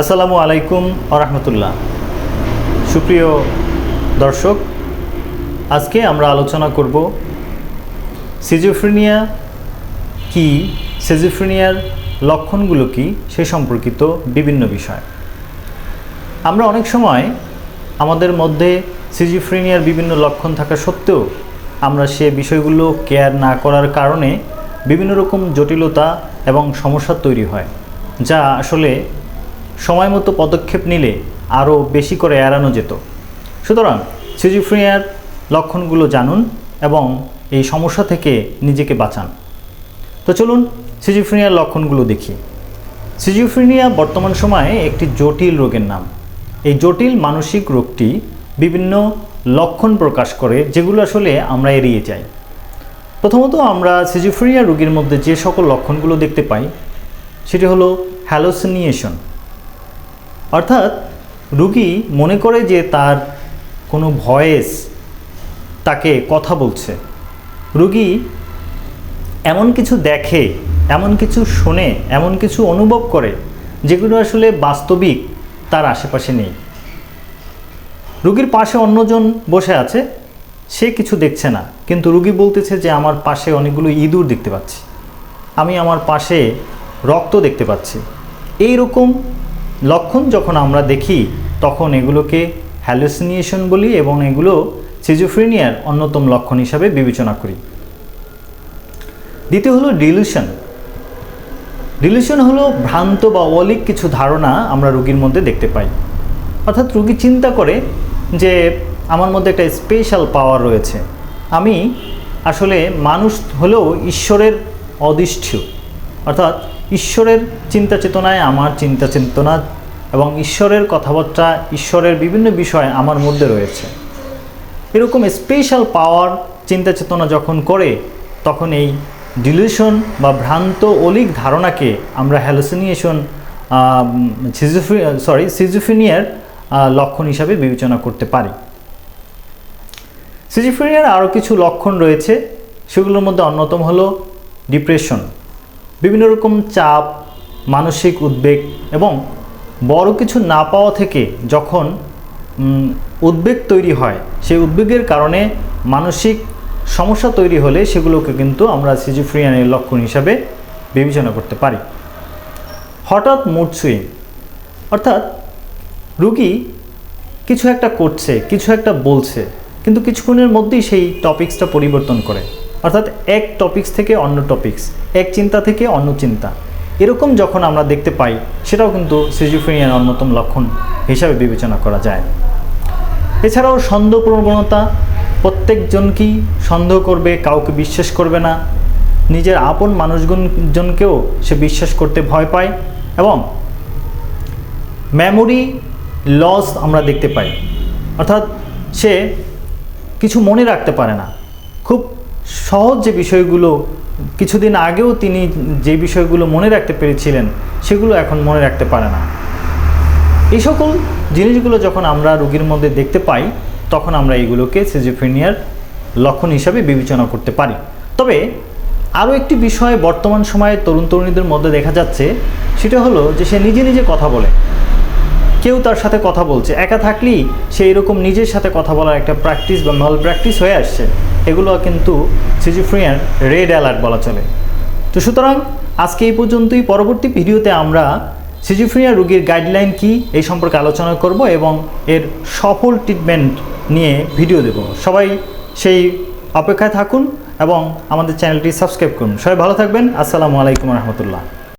আসসালামু আলাইকুম আরহামতুল্লাহ সুপ্রিয় দর্শক, আজকে আমরা আলোচনা করব সিজোফ্রেনিয়া কি, সিজোফ্রেনিয়ার লক্ষণগুলো কি, সে সম্পর্কিত বিভিন্ন বিষয়। আমরা অনেক সময় আমাদের মধ্যে সিজিফ্রেনিয়ার বিভিন্ন লক্ষণ থাকা সত্ত্বেও আমরা সে বিষয়গুলো কেয়ার না করার কারণে বিভিন্ন রকম জটিলতা এবং সমস্যা তৈরি হয়, যা আসলে সময় মতো পদক্ষেপ নিলে আরও বেশি করে এড়ানো যেত। সুতরাং সিজিফ্রেনিয়ার লক্ষণগুলো জানুন এবং এই সমস্যা থেকে নিজেকে বাঁচান। তো চলুন সিজিফ্রেনিয়ার লক্ষণগুলো দেখি। সিজিওফ্রেনিয়া বর্তমান সময়ে একটি জটিল রোগের নাম। এই জটিল মানসিক রোগটি বিভিন্ন লক্ষণ প্রকাশ করে যেগুলো আসলে আমরা এড়িয়ে যাই। প্রথমত আমরা সিজিওফ্রেনিয়া রোগীর মধ্যে যে সকল লক্ষণগুলো দেখতে পাই, সেটি হলো হ্যালোসিনিয়েশন অর্থাৎ রুগী মনে করে যে তার কোনো ভয়েস তাকে কথা বলছে। রুগী এমন কিছু দেখে, এমন কিছু শোনে, এমন কিছু অনুভব করে যেগুলো আসলে বাস্তবিক তার আশেপাশে নেই। রুগীর পাশে অন্যজন বসে আছে, সে কিছু দেখছে না। কিন্তু রুগী বলতেছে যে, আমার পাশে অনেকগুলো ইঁদুর দেখতে পাচ্ছি। আমি আমার পাশে রক্ত দেখতে পাচ্ছি। এই রকম লক্ষণ যখন আমরা দেখি, তখন এগুলোকে হ্যালুসিনিয়েশন বলি এবং এগুলো সিজোফ্রেনিয়ার অন্যতম লক্ষণ হিসাবে বিবেচনা করি। দ্বিতীয় হলো ডিলিউশন। ডিলিউশন হলো ভ্রান্ত বা অলিক কিছু ধারণা আমরা রুগীর মধ্যে দেখতে পাই। অর্থাৎ রুগী চিন্তা করে যে, আমার মধ্যে একটা স্পেশাল পাওয়ার রয়েছে। আমি আসলে মানুষ হলেও ঈশ্বরের অদৃষ্ট অর্থাৎ ঈশ্বরের চিন্তা চেতনায় আমার চিন্তা চেতনা এবং ঈশ্বরের কথাবার্তা, ঈশ্বরের বিভিন্ন বিষয় আমার মধ্যে রয়েছে। এরকম স্পেশাল পাওয়ার চিন্তা চেতনা যখন করে, তখন এই ডিলিউশন বা ভ্রান্ত অলিক ধারণাকে আমরা হ্যালোসিনিয়েশন সিজুফি সরি সিজুফিনিয়ার লক্ষণ হিসাবে বিবেচনা করতে পারি। সিজুফিনিয়ার আরও কিছু লক্ষণ রয়েছে, সেগুলোর মধ্যে অন্যতম হলো ডিপ্রেশন বিভিন্ন রকম চাপ, মানসিক উদ্বেগ এবং বড় কিছু না পাওয়া থেকে যখন উদ্বেগ তৈরি হয়, সেই উদ্বেগের কারণে মানসিক সমস্যা তৈরি হলে সেগুলোকে কিন্তু আমরা সিজিফ্রিয়ানের লক্ষণ হিসাবে বিবেচনা করতে পারি। হঠাৎ মুড সুইং অর্থাৎ রুগী কিছু একটা করছে, কিছু একটা বলছে, কিন্তু কিছুক্ষণের মধ্যেই সেই টপিক্সটা পরিবর্তন করে। অর্থাৎ এক টপিক্স থেকে অন্য টপিক্স এক চিন্তা থেকে অন্য চিন্তা। এরকম যখন আমরা দেখতে পাই, সেটাও কিন্তু সিজিফ্রেনিয়ার অন্যতম লক্ষণ হিসাবে বিবেচনা করা যায়। এছাড়াও সন্দেহ প্রবণতা, প্রত্যেকজনকেই সন্দেহ করবে, কাউকে বিশ্বাস করবে না। নিজের আপন মানুষজনকেও সে বিশ্বাস করতে ভয় পায় এবং মেমোরি লস আমরা দেখতে পাই। অর্থাৎ সে কিছু মনে রাখতে পারে না। খুব সহজ যে বিষয়গুলো কিছুদিন আগেও তিনি যে বিষয়গুলো মনে রাখতে পেরেছিলেন, সেগুলো এখন মনে রাখতে পারে না। এই সকল জিনিসগুলো যখন আমরা রোগীর মধ্যে দেখতে পাই, তখন আমরা এইগুলোকে সিজিফ্রেনিয়ার লক্ষণ হিসাবে বিবেচনা করতে পারি। তবে আরও একটি বিষয় বর্তমান সময়ে তরুণ তরুণীদের মধ্যে দেখা যাচ্ছে, সেটা হলো যে সে নিজে নিজে কথা বলে। কেউ তার সাথে কথা বলছে। একা থাকলেই সে এরকম নিজের সাথে কথা বলার একটা প্র্যাকটিস বা মাল প্র্যাকটিস হয়ে আসছে। এগুলো কিন্তু সিজিফ্রিয়ার রেড অ্যালার্ট বলা চলে। তো সুতরাং আজকে এই পর্যন্তই। পরবর্তী ভিডিওতে আমরা সিজিফ্রিয়া রোগীর গাইডলাইন কি এই সম্পর্কে আলোচনা করব এবং এর সফল ট্রিটমেন্ট নিয়ে ভিডিও দেব। সবাই সেই অপেক্ষায় থাকুন এবং আমাদের চ্যানেলটি সাবস্ক্রাইব করুন। সবাই ভালো থাকবেন। আসসালামু আলাইকুম রহমতুল্লাহ।